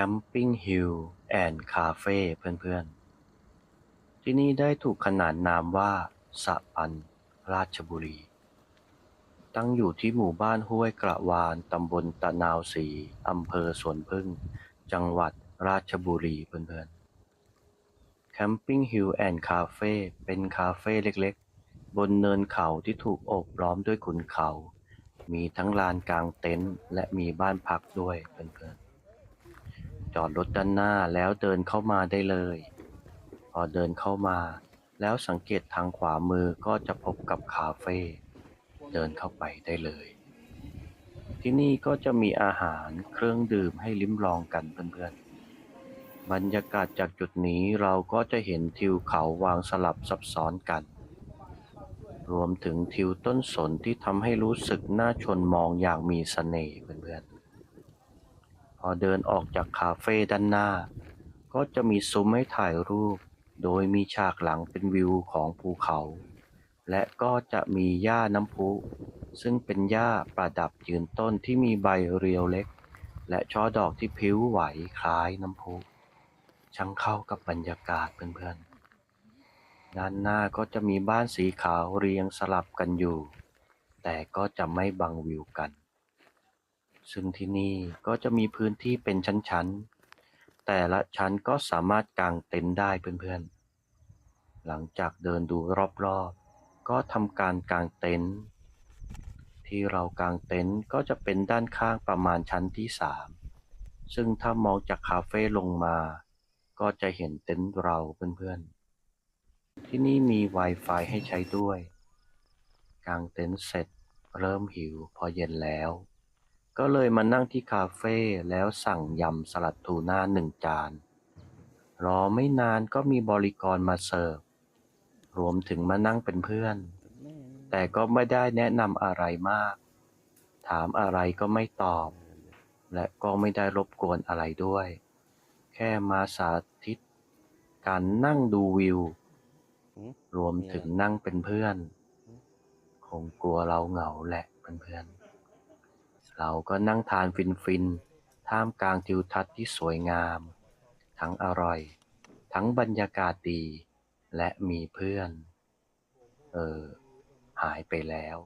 Camping Hill and Cafe เพื่อนๆ ที่นี่ได้ถูกขนานนามว่าสะปัน ราชบุรี ตั้งอยู่ที่หมู่บ้านห้วยกระวาน ตำบลตะนาวศรีอำเภอสวนพึ่ง จังหวัดราชบุรีเพื่อนๆ Camping Hill and Cafe เป็นคาเฟ่เล็กๆ บนเนินเขาที่ถูกโอบล้อมด้วยขุนเขา มีทั้งลานกลางเต็นท์และมีบ้านพักด้วยเพื่อนๆ จอดรถด้านหน้าแล้วเดินเข้ามาได้เลย พอเดินเข้ามา แล้วสังเกตทางขวามือก็จะพบกับคาเฟ่เดินเข้าไปได้เลย ที่นี่ก็จะมีอาหารเครื่องดื่มให้ลิ้มลองกันเพื่อนๆ บรรยากาศจากจุดนี้เราก็จะเห็นทิวเขาวางสลับซับซ้อนกัน รวมถึงทิวต้นสนที่ทำให้รู้สึกน่าชวนมองอย่างมีเสน่ห์เพื่อนๆ อเดินออกจากคาเฟ่ด้านหน้า ก็จะมีซุ้มให้ถ่ายรูป โดยมีฉากหลังเป็นวิวของภูเขา และก็จะมีหญ้าน้ำพุ ซึ่งเป็นหญ้าประดับยืนต้นที่มีใบเรียวเล็ก และช่อดอกที่พิ้วไหวคล้ายน้ำพุช่างเข้ากับบรรยากาศเพื่อนๆ ด้านหน้าก็จะมีบ้านสีขาวเรียงสลับกันอยู่ แต่ก็จะไม่บังวิวกัน ซึ่งที่นี่ก็จะมีพื้นที่เป็นชั้นๆ แต่ละชั้นก็สามารถกางเต็นท์ได้เพื่อนๆ หลังจากเดินดูรอบๆ ก็ทำการกางเต็นท์ ที่เรากางเต็นท์ก็จะเป็นด้านข้างประมาณชั้นที่สามซึ่งถ้ามองจากคาเฟ่ลงมา ก็จะเห็นเต็นท์เราเพื่อนๆ ที่นี่มี Wi-Fi ให้ใช้ด้วย กางเต็นท์เสร็จเริ่มหิวพอเย็นแล้ว ก็เลยมานั่งที่คาเฟ่แล้วสั่งยำสลัดทูน่าหนึ่งจาน รอไม่นานก็มีบริกรมาเสิร์ฟ รวมถึงมานั่งเป็นเพื่อน แต่ก็ไม่ได้แนะนำอะไรมาก ถามอะไรก็ไม่ตอบ และก็ไม่ได้รบกวนอะไรด้วย แค่มาสาธิต การนั่งดูวิว รวมถึงนั่งเป็นเพื่อน คงกลัวเราเหงาแหละเพื่อนๆ เราก็นั่งทานฟินๆ ท่ามกลางทิวทัศน์ที่สวยงาม ทั้งอร่อย ทั้งบรรยากาศดี และมีเพื่อน เออ หายไปแล้ว